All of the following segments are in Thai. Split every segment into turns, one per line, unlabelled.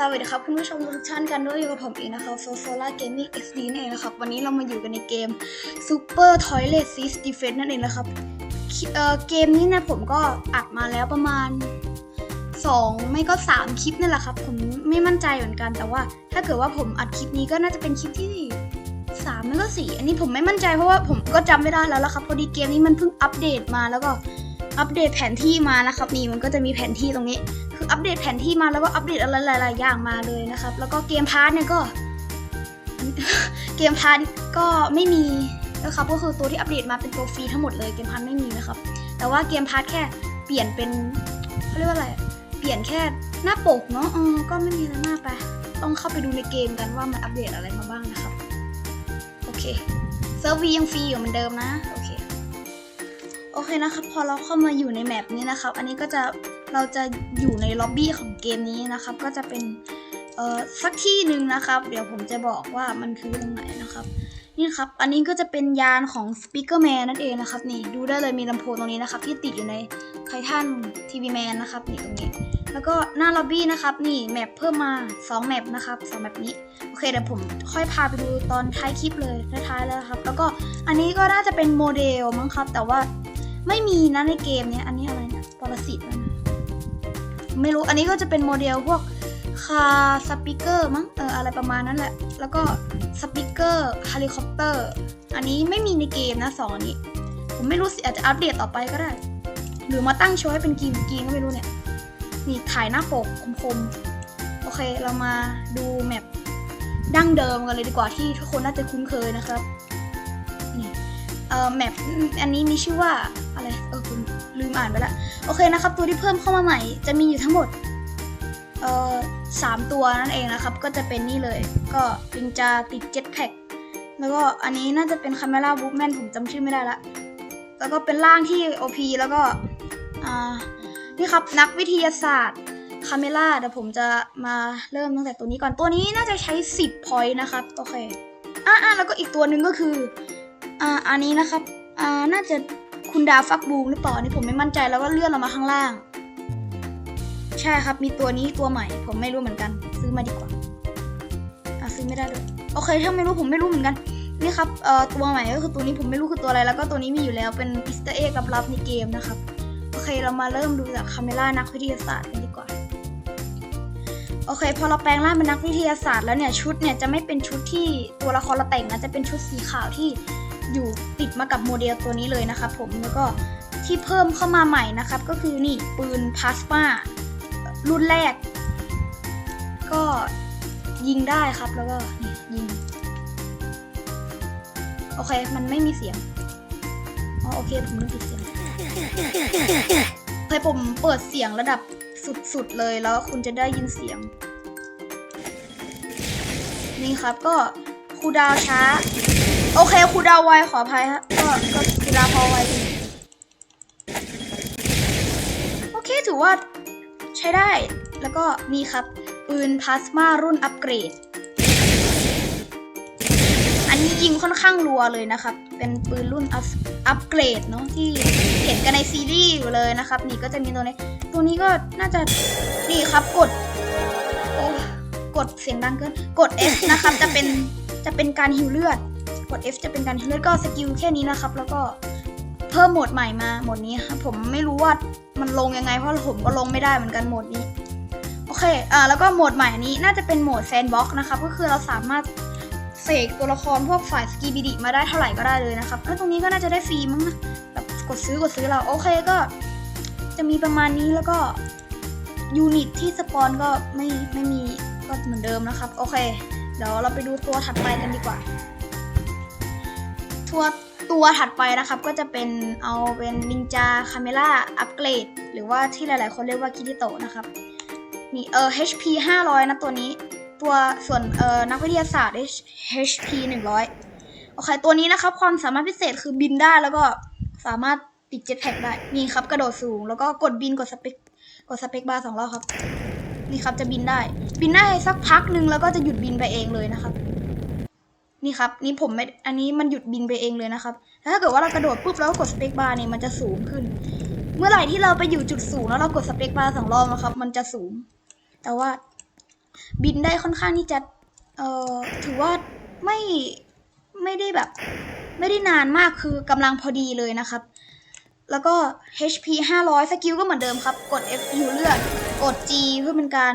สวัสดีครับคุณผู้ชมทุกท่านกันด้วยอยู่กับผมเองนะครับโซโซล่าเกมมิ่ง XD นั่นเองนะครับ วันนี้เรามาอยู่กันในเกม Super Toilet Seat Defense นั่นเองนะครับเอ่อเกมนี้นะผมก็อัดมาแล้วประมาณ 2 ไม่ก็ 3 คลิปนี่นแหละครับ ผมไม่มั่นใจเหมือนกันแต่ว่า ถ้าเกิดว่าผมอัดคลิปนี้ก็น่าจะเป็นคลิปที่3ไม่ก็ 4 อันนี้ผมไม่มั่นใจเพราะว่าผมก็จำไม่ได้แล้วละครับพอดีเกมนี้มันเพิ่งอัปเดตมาแล้วก็อัปเดตแผนที่มานะครับนี่มันก็จะมีแผนที่ตรงนี้ อัปเดตแผนที่มาแล้วก็อัปเดตอะไรหลาย ๆ อย่างมาเลยนะครับ แล้วก็เกมพาร์ทเนี่ยก็ เกมพาร์ทก็ไม่มีนะครับก็คือตัวที่อัปเดตมาเป็นตัวฟรีทั้งหมดเลยเกมพาร์ทไม่มีนะครับ แต่ว่าเกมพาร์ทแค่เปลี่ยนเป็นเขาเรียกว่าอะไรเปลี่ยนแค่หน้าปกเนาะเออก็ไม่มีอะไรมากไปต้องเข้าไปดูในเกมกันว่ามันอัปเดตอะไรมาบ้างนะครับ โอเคเซิร์ฟวียังฟรีอยู่เหมือนเดิมนะโอเคโอเคนะครับ พอเราเข้ามาอยู่ในแมปนี้นะครับ อันนี้ก็จะเราจะอยู่ในล็อบบี้ของเกมนี้นะครับ ก็จะเป็นเอ่อสักที่หนึ่งนะครับ เดี๋ยวผมจะบอกว่ามันคือตรงไหนนะครับ นี่ครับ อันนี้ก็จะเป็นยานของ Speaker Man นั่นเองนะครับ นี่ดูได้เลยมีลำโพงตรงนี้นะครับ ที่ติดอยู่ในไททันทีวีแมนนะครับนี่ตรงนี้แล้วก็หน้าล็อบบี้นะครับ นี่แมปเพิ่มมา 2 แมปนะครับสองแมปนี้โอเคเดี๋ยวผมค่อยพาไปดูตอนท้ายคลิปเลยท้ายๆแล้วครับ แล้วก็อันนี้ก็น่าจะเป็นโมเดลมั้งครับ แต่ว่า ไม่มีนะในเกมเนี้ยอันนี้อะไรนี่ยปรสิตแล้วนะไม่รู้อันนี้ก็จะเป็นโมเดลพวกคาสปิเกอร์มั้งเอออะไรประมาณนั้นแหละ แล้วก็สปิเกอร์เฮลิคอปเตอร์อันนี้ไม่มีในเกมนะสองอันนี้ ผมไม่รู้สิอาจจะอัปเดตต่อไปก็ได้ หรือมาตั้งโชว์ให้เป็นกีมกีมก็ไม่รู้เนี่ยนี่ถ่ายหน้าปกคมๆโอเคเรามาดูแมปดั้งเดิมกันเลยดีกว่าที่ทุกคนน่าจะคุ้นเคยนะครับ เอ่อแมปอันนี้มีชื่อว่าอะไรเออคุณลืมอ่านไปละโอเคนะครับ ตัวที่เพิ่มเข้ามาใหม่ จะมีอยู่ทั้งหมดเอ่อสามตัวนั่นเองนะครับ ก็จะเป็นนี่เลย ก็ปินจาติดเจ็ตแพ็กแล้วก็อันนี้น่าจะเป็นคาเมล่าบุ๊กแมนผมจำชื่อไม่ได้ละแล้วก็เป็นร่างที่ OP แล้วก็อ่านี่ครับนักวิทยาศาสตร์คาเมล่าเดี๋ยวผมจะมาเริ่มตั้งแต่ตัวนี้ก่อนตัวนี้น่าจะใช้ 10 พอยต์นะครับ โอเคอ่าแล้วก็อีกตัวหนึ่งก็คือ อ่าอันนี้นะครับ อ่า น่าจะคุณดาฟักบูมหรือเปล่านี่ผมไม่มั่นใจแล้วก็เลื่อนลงมาข้างล่าง ใช่ครับ มีตัวนี้ตัวใหม่ ผมไม่รู้เหมือนกัน ซื้อมาดีกว่า อะซื้อไม่ได้ด้วยโอเค ถ้าไม่รู้ผมไม่รู้เหมือนกัน นี่ครับ เอ่อ ตัวใหม่ก็คือตัวนี้ผมไม่รู้คือตัวอะไร แล้วก็ตัวนี้มีอยู่แล้ว เป็นอิสต์เอ็กลับในเกมนะครับ โอเค เรามาเริ่มดูจากคาเมล่านักวิทยาศาสตร์กันดีกว่าโอเค พอเราแปลงร่างเป็นนักวิทยาศาสตร์แล้วเนี่ยชุดเนี่ยจะไม่เป็นชุดที่ตัวละครเราแต่งนะจะเป็นชุดสีขาวที่ อยู่ติดมากับโมเดลตัวนี้เลยนะครับผมแล้วก็ที่เพิ่มเข้ามาใหม่นะครับ ก็คือนี่ปืนพลาสมารุ่นแรก ก็ยิงได้ครับแล้วก็นี่ยิงโอเค มันไม่มีเสียงอ๋อโอเคผมนึกถึงเสียงเคยผมเปิดเสียงระดับสุดๆเลยแล้วคุณจะได้ยินเสียง นี่ครับก็ครูดาวช้า โอเคครูดาวไวขออภัยครับก็ก็ครูดาพอไวดีโอเคถือว่าใช้ได้ แล้วก็นี่ครับ ปืนพลาสมารุ่นอัปเกรด อันนี้ยิงค่อนข้างรัวเลยนะครับ เป็นปืนรุ่นอัพอัปเกรดเนาะที่เห็นกันในซีรีส์อยู่เลยนะครับ นี่ก็จะมีตัวนี้ ตัวนี้ก็น่าจะนี่ครับกดโอ้กดเสียงดังเกิน กด F นะครับจะเป็นจะเป็นการฮิวเลือด กด F จะเป็นการเลือดก็สกิลแค่นี้นะครับ แล้วก็เพิ่มโหมดใหม่มาโหมดนี้ครับผมไม่รู้ว่ามันลงยังไง เพราะผมก็ลงไม่ได้เหมือนกันโหมดนี้ โอเคอ่าแล้วก็โหมดใหม่นนี้น่าจะเป็นโหมดแซนบ็อกนะครับก็คือเราสามารถเสกตัวละครพวกฝ่ายสกีบิดิมาได้เท่าไหร่ก็ได้เลยนะครับแล้วตรงนี้ก็น่าจะได้ฟรีมั้งนะแบบกดซื้อกดซื้อเราโอเคก็ จะมีประมาณนี้แล้วก็ยูนิตที่สปอนก็ไม่ไม่มีก็เหมือนเดิมนะครับ โอเค เดี๋ยวเราไปดูตัวถัดไปกันดีกว่า ตัวตัวถัดไปนะครับก็จะเป็นเอาเป็นนินจาคาเมล่าอัปเกรดหรือว่าที่หลายๆ คนเรียกว่าคิริโตะนะครับนี่เออ HP 500 นะตัวนี้ ตัวส่วนเออนักวิทยาศาสตร์ HP 100 โอเค ตัวนี้นะครับ ความสามารถพิเศษคือบินได้แล้วก็สามารถติดเจ็ตแพ็กได้ นี่ครับกระโดดสูง แล้วก็กดบินกดสเปกกดสเปกบาร์สองรอบครับ นี่ครับจะบินได้ บินได้สักพักหนึ่งแล้วก็จะหยุดบินไปเองเลยนะครับ นี่ครับ นี่ผมไม่ อันนี้มันหยุดบินไปเองเลยนะครับแล้วถ้าเกิดว่าเรากระโดดปุ๊บแล้วก็กดสเปกบาร์เนี่ยมันจะสูงขึ้น เมื่อไหร่ที่เราไปอยู่จุดสูงแล้วเรากดสเปกบาร์สองรอบนะครับ มันจะสูง แต่ว่าบินได้ค่อนข้างที่จะ เอ่อ ถือว่าไม่ไม่ได้แบบ ไม่ได้นานมากคือกำลังพอดีเลยนะครับ แล้วก็ HP 500 สกิลก็เหมือนเดิมครับ กด F ฮิวเลือด กด G เพื่อเป็นการ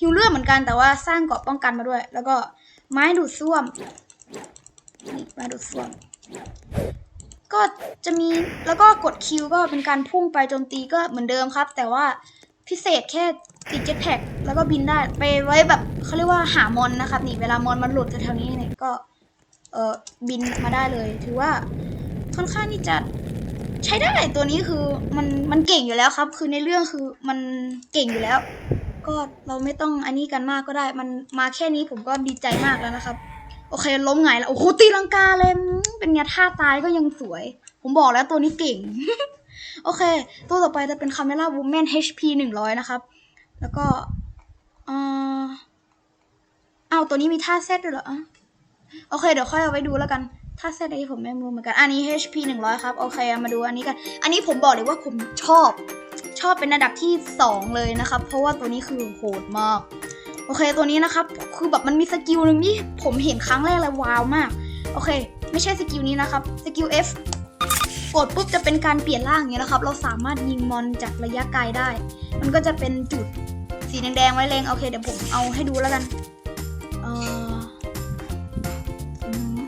ฮิวเลือดเหมือนกันแต่ว่าสร้างเกราะป้องกันมาด้วย แล้วก็ไม้ดูดซ่วม นี่ม้ดูดซ่วมก็จะมีแล้วก็กดคิวก็เป็นการพุ่งไปโจมตีก็เหมือนเดิมครับ แต่ว่าพิเศษแค่ติดเจ็ตแพ็กแล้วก็บินได้ไปไว้แบบเขาเรียกว่าหามอนนะครับนี่เวลามอนมันหลุดแถวๆนี้เนี่ยก็เออบินมาได้เลย ถือว่าค่อนข้างที่จะใช้ได้ตัวนี้คือมันมันเก่งอยู่แล้วครับ คือในเรื่องคือมันเก่งอยู่แล้ว ก็เราไม่ต้องอันนี้กันมากก็ได้ มันมาแค่นี้ผมก็ดีใจมากแล้วนะครับ โอเคล้มไงแล้วโอ้โหตีลังกาเลยเป็นไงท่าตายก็ยังสวย ผมบอกแล้วตัวนี้เก่ง โอเค ตัวต่อไปจะเป็นคาเมล่าวูแมน HP หนึ่งร้อยนะครับ แล้วก็เออเอาตัวนี้มีท่าเซตด้วยเหรอโอเค เดี๋ยวค่อยเอาไว้ดูแล้วกันท่าเซตอันนี้ผมไม่รู้เหมือนกัน อันนี้ HP หนึ่งร้อยครับ โอเคเอามาดูอันนี้กัน อันนี้ผมบอกเลยว่าผมชอบ ชอบเป็นระดับที่สองเลยนะครับ เพราะว่าตัวนี้คือโหดมาก โอเคตัวนี้นะครับ คือแบบมันมีสกิลหนึ่งที่ผมเห็นครั้งแรกเลยว้าวมาก โอเค ไม่ใช่สกิลนี้นะครับ สกิล F กดปุ๊บจะเป็นการเปลี่ยนร่างอย่างเงี้ยนะครับ เราสามารถยิงมอนจากระยะไกลได้ มันก็จะเป็นจุดสีแดงๆไว้เลงโอเค เดี๋ยวผมเอาให้ดูแล้วกัน เออ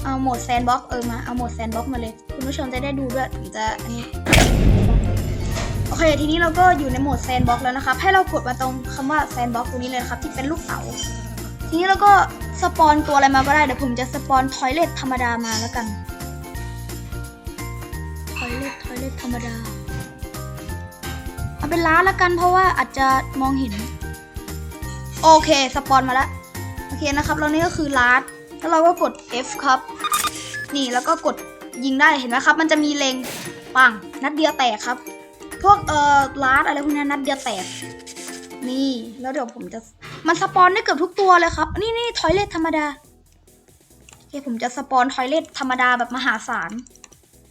เอาโหมดแซนบ็อกเออมา เอาโหมดแซนบ็อกมาเลย คุณผู้ชมจะได้ดูด้วยถึงจะอันนี้ โอเคทีนี้เราก็อยู่ในโหมดแซนบ็อกแล้วนะครับ ให้เรากดมาตรงคำว่าแซนบ็อกตรงนี้เลยครับที่เป็นลูกเต๋าทีนี้เราก็สปอนตัวอะไรมาก็ได้เดี๋ยวผมจะสปอนทอยเลทธรรมดามาแล้วกันทอยเลททอยเลทธรรมดาเอาเป็นล้านแล้วกันเพราะว่าอาจจะมองเห็น โอเคสปอนมาแล้วโอเคนะครับแล้วนี่ก็คือล้านแล้วเราก็กด F ครับ นี่แล้วก็กดยิงได้เห็นไหมครับ มันจะมีเลงปังนัดเดียวแตกครับ พวกเอ่อลาดอะไรพวกนี้นัดเดียวแตก นี่แล้วเดี๋ยวผมจะมันสปอนได้เกือบทุกตัวเลยครับ นี่นี่ทอยเลทธรรมดาโอเคผมจะสปอนทอยเลทธรรมดาแบบมหาศาล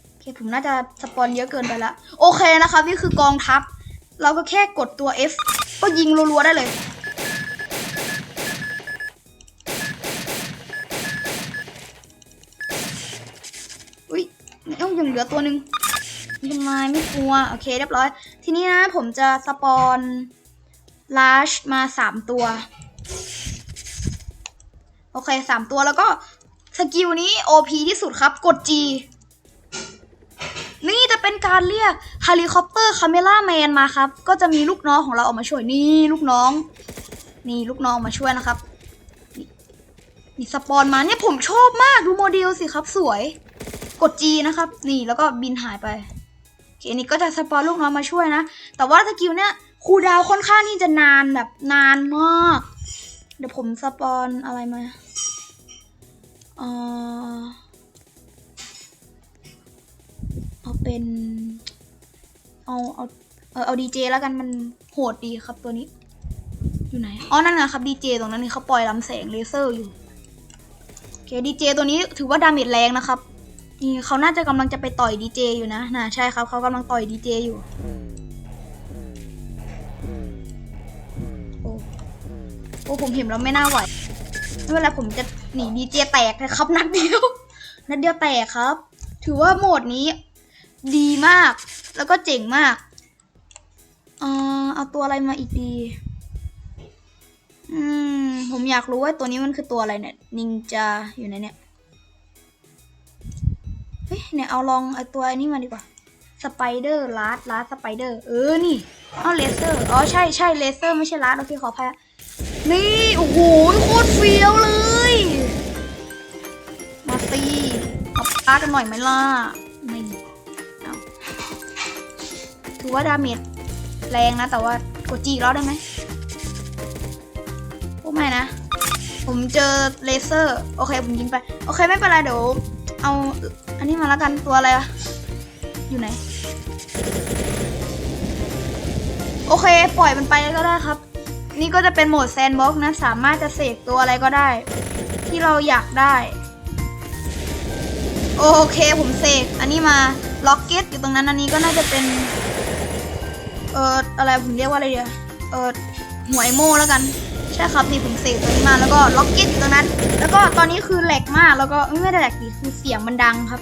โอเคผมน่าจะสปอนเยอะเกินไปละโอเคนะครับนี่คือกองทัพ เราก็แค่กดตัว F ก็ยิงรัวๆได้เลยอุ้ยเอ้ายังเหลือตัวหนึ่ง ไม่เป็นไรไม่กลัว โอเคเรียบร้อย ทีนี้นะผมจะสปอนลาชมาสามตัว โอเคสามตัวแล้วก็สกิลนี้ OP ที่สุดครับ กด G นี่จะเป็นการเรียกเฮลิคอปเตอร์คาเมล่าแมนมาครับ ก็จะมีลูกน้องของเราออกมาช่วยนี่ลูกน้อง นี่ลูกน้องมาช่วยนะครับนี่สปอนมาเนี่ยผมชอบมากดูโมเดลสิครับสวย กด G นะครับ นี่แล้วก็บินหายไป เคนี่ก็จะสปอนลูกน้องมาช่วยนะ แต่ว่าสกิลเนี่ยคูดาวค่อนข้างที่จะนานแบบนานมาก เดี๋ยวผมสปอนอะไรมาเออเอาเป็น เอาเอาเออเอาดีเจแล้วกันมันโหดดีครับตัวนี้ อยู่ไหน อ๋อ นั่นไงครับดีเจตรงนั้นนี่เขาปล่อยลำแสงเลเซอร์อยู่ โอเคดีเจตัวนี้ถือว่าดาเมจแรงนะครับ นี่เขาน่าจะกำลังจะไปต่อยดีเจอยู่นะนะใช่ครับเขากำลังต่อยดีเจอยู่โอ้โอ้ผมเห็นแล้วไม่น่าไหวไม่เป็นไรผมจะหนีดีเจแตกนะครับ นัดเดียว นัดเดียวแตกครับ ถือว่าโหมดนี้ ดีมาก แล้วก็เจ๋งมากเออเอาตัวอะไรมาอีกดี อืม ผมอยากรู้ว่าตัวนี้มันคือตัวอะไรเนี่ย นินจาอยู่ในเนี่ย เนี่ยเอาลองไอตัวอ้นี้มาดีกว่าสไปเดอร์ลาร์ดลาร์ดสไปเดอร์เออนี่เอาเลเซอร์อ๋อใช่ใช่เลเซอร์ไม่ใช่ลาร์ดโอเคขออภัยนี่โอ้โหโคตรเฟี้ยวเลย มาตีมาปากันหน่อยไหมล่ะนี่เอาถือว่าดาเมจแรงนะ แต่ว่ากดจีแล้วได้ไหมพวกไม่นะ ผมเจอเลเซอร์ โอเค ผมยิงไป โอเค ไม่เป็นไร เดี๋ยว เอา อันนี้มาแล้วกันตัวอะไรอะอยู่ไหน โอเค ปล่อยมันไปก็ได้ครับ นี่ก็จะเป็นโหมดแซนบ็อกนะสามารถจะเสกตัวอะไรก็ได้ ที่เราอยากได้ โอเคผมเสกอันนี้มาล็อกเก็ตอยู่ตรงนั้นอันนี้ก็น่าจะเป็นเอออะไรผมเรียกว่าอะไรเดียวเออหวยโม่แล้วกัน ใช่ครับนี่ผมเสกตัวนี้มาแล้วก็ล็อกเก็ตอยู่ตรงนั้น แล้วก็ตอนนี้คือแหลกมากแล้วก็ไม่ได้แหลกดิคือเสียงมันดังครับ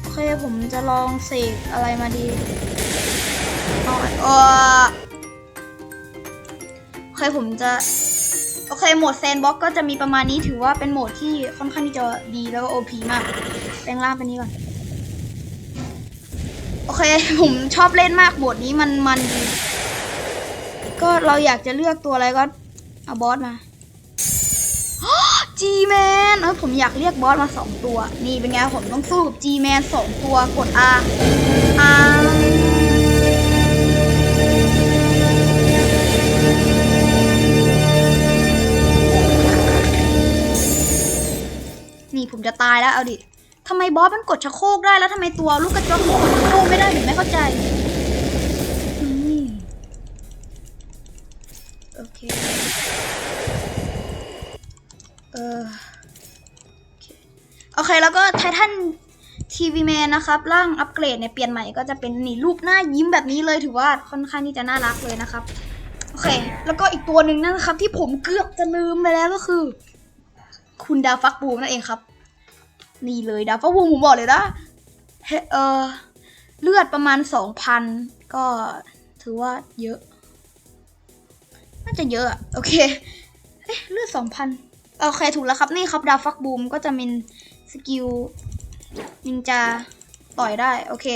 โอเคผมจะลองเสกอะไรมาดีอาเอโอเคผมจะโอเคโหมดแซนบ็อกก็จะมีประมาณนี้ถือว่าเป็นโหมดที่ค่อนข้างที่จะดีแล้วก็โอพีมากแปลงร่างเป็นนี้ก่อนโอเคผมชอบเล่นมากโหมดนี้มันมันดี ก็เราอยากจะเลือกตัวอะไรก็เอาบอสมาจีแมนเออผมอยากเรียกบอสมาสองตัว นี่เป็นไงผมต้องสู้กับจีแมนสองตัวกด R R นี่ผมจะตายแล้วเอาดิทำไมบอสมันกดชะโครกได้แล้วทำไมตัวลูกกระจอกหัวมันโครกไม่ได้ผมไม่เข้าใจ นะครับร่างอัปเกรดเนี่ยเปลี่ยนใหม่ก็จะเป็นนี่รูปหน้ายิ้มแบบนี้เลยถือว่าค่อนข้างที่จะน่ารักเลยนะครับโอเค แล้วก็อีกตัวหนึ่งนั่นนะครับ ที่ผมเกือบจะลืมไปแล้วก็คือ คุณดาวฟักบูมนั่นเองครับ นี่เลยดาวฟักบูมผมบอกเลยนะเออเลือดประมาณสองพันก็ถือว่าเยอะน่าจะเยอะโอเคเอ๊ะเลือดสองพันโอเคถูกแล้วครับนี่ครับดาวฟักบูมก็จะมีสกิลนินจา ต่อยได้โอเค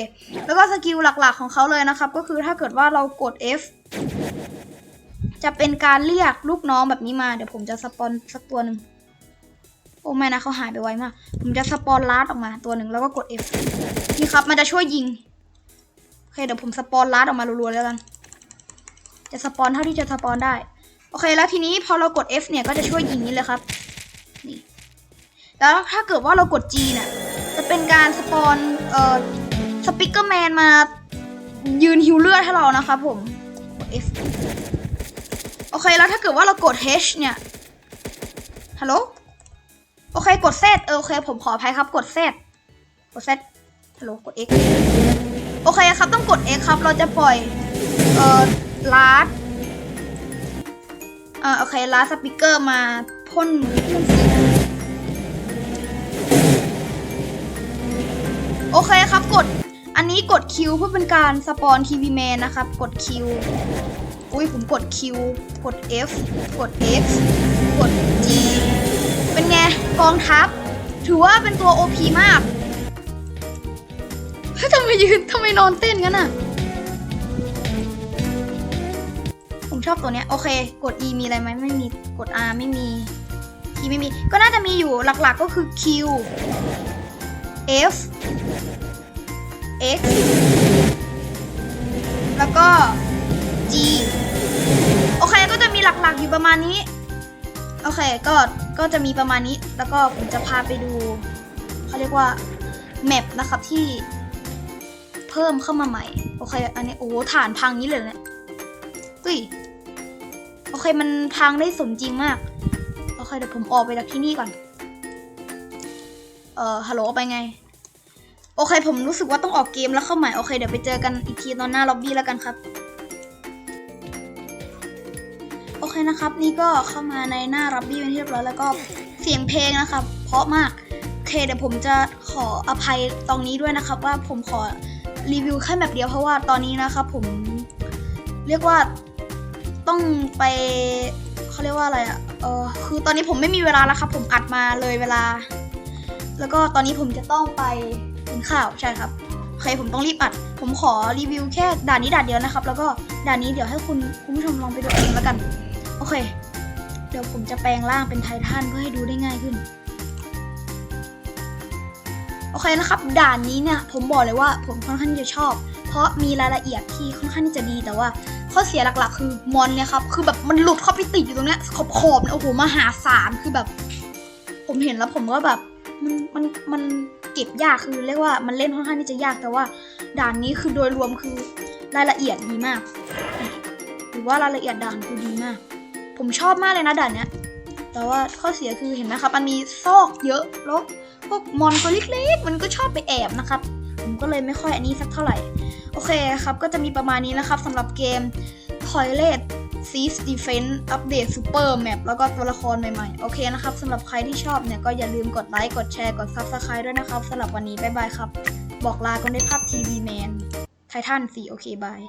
แล้วก็สกิลหลักๆของเขาเลยนะครับ ก็คือถ้าเกิดว่าเรากด F จะเป็นการเรียกลูกน้องแบบนี้มา เดี๋ยวผมจะสปอนสักตัวหนึ่งโอ้ไม่นะเขาหายไปไวมาก ผมจะสปอนลาดออกมาตัวหนึ่งแล้วก็กด F นี่ครับมันจะช่วยยิงโอเคเดี๋ยวผมสปอนลาดออกมารัวๆแล้วกัน จะสปอนเท่าที่จะสปอนได้โอเคแล้วทีนี้พอเรากด F เนี่ยก็จะช่วยยิงนี้เลยครับนี่แล้วถ้าเกิดว่าเรากด G เนี่ยจะเป็นการสปอน เอ่อสปิกเกอร์แมนมายืนฮิวเลือดให้เรานะครับผม F โอเคแล้วถ้าเกิดว่าเรากด H เนี่ย ฮัลโหล โอเคกด Z เออโอเค ผมขออภัยครับกด Z กด Z ฮัลโหลกด X โอเคครับต้องกด X ครับ เราจะปล่อย เอ่อลาดอ่าโอเคลาสปิเกอร์มาพ่นพ่นสี เคครับกด อันนี้กดคิวเพื่อเป็นการสปอนทีวีแมนนะครับ กดคิวอุ้ยผมกดคิวกด F กด X กด G เป็นไงกองทัพ ถือว่าเป็นตัว OP มากทำไมยืนทำไมนอนเต้นกันอะผมชอบตัวเนี้ยโอเค กด E มีอะไรไหมไม่มีกด R ไม่มี T ไม่มี ก็น่าจะมีอยู่หลักๆก็คือ Q F X แล้วก็ G โอเคก็จะมีหลักๆอยู่ประมาณนี้ โอเคก็ก็จะมีประมาณนี้ แล้วก็ผมจะพาไปดูเขาเรียกว่าแมปนะครับที่เพิ่มเข้ามาใหม่ โอเค อันนี้โอ้ฐานพังนี้เลยเนี่ยอุ้ยโอเคมันพังได้สมจริงมาก โอเคเดี๋ยวผมออกไปจากที่นี่ก่อน เอ่อฮัลโหลไปไง โอเค ผมรู้สึกว่าต้องออกเกมแล้วเข้าใหม่โอเค เดี๋ยวไปเจอกันอีกทีตอนหน้าล็อบบี้แล้วกันครับ โอเคนะครับ นี่ก็เข้ามาในหน้าล็อบบี้เป็นที่เรียบร้อยแล้วก็เสียงเพลงนะครับ เพราะมากโอเคเดี๋ยวผมจะขออภัยตรงนี้ด้วยนะครับ ว่าผมขอรีวิวแค่แบบเดียวเพราะว่าตอนนี้นะครับผมเรียกว่าต้องไปเขาเรียกว่าอะไรอะ่ะเออคือตอนนี้ผมไม่มีเวลาแล้วครับ ผมอัดมาเลยเวลา แล้วก็ตอนนี้ผมจะต้องไป กินข้าวใช่ครับโอเคผมต้องรีบอัด ผมขอรีวิวแค่ด่านนี้ด่านเดียวนะครับ แล้วก็ด่านนี้เดี๋ยวให้คุณคุณผู้ชมลองไปดูเองแล้วกัน โอเค เดี๋ยวผมจะแปลงร่างเป็นไททันเพื่อให้ดูได้ง่ายขึ้นโอเคนะครับ ด่านนี้เนี่ยผมบอกเลยว่าผมค่อนข้างจะชอบ เพราะมีรายละเอียดที่ค่อนข้างที่จะดีแต่ว่า ข้อเสียหลักๆ คือมอนเนี่ยครับคือแบบมันหลุดเข้าไปติดอยู่ตรงเนี้ยขอบขอบๆเนี่ยโอ้โหมหาศาลคือแบบ ผมเห็นแล้วผมก็แบบ มันมันมัน เก็บยากคือเรียกว่ามันเล่นค่อนข้างที่จะยากแต่ว่า ด่านนี้คือโดยรวมคือรายละเอียดดีมาก หรือว่ารายละเอียดด่านคือดีมาก ผมชอบมากเลยนะด่านเนี้ย แต่ว่าข้อเสียคือเห็นไหมครับมันมีซอกเยอะแล้วพวกมอนตัวเล็กๆมันก็ชอบไปแอบนะครับ ผมก็เลยไม่ค่อยอันนี้สักเท่าไหร่ โอเคครับก็จะมีประมาณนี้นะครับสำหรับเกม Toilet ซีสดีเฟนต์อัปเดตซูเปอร์แมปแล้วก็ตัวละครใหม่ๆ โอเคนะครับสำหรับใครที่ชอบเนี่ยก็อย่าลืมกดไลค์ กดแชร์ กดซับสไคร b e ด้วยนะครับสำหรับวันนี้ บ๊ายบายครับ บอกลากันด้วยภาพทีวีแมนไททัน4โอเคบาย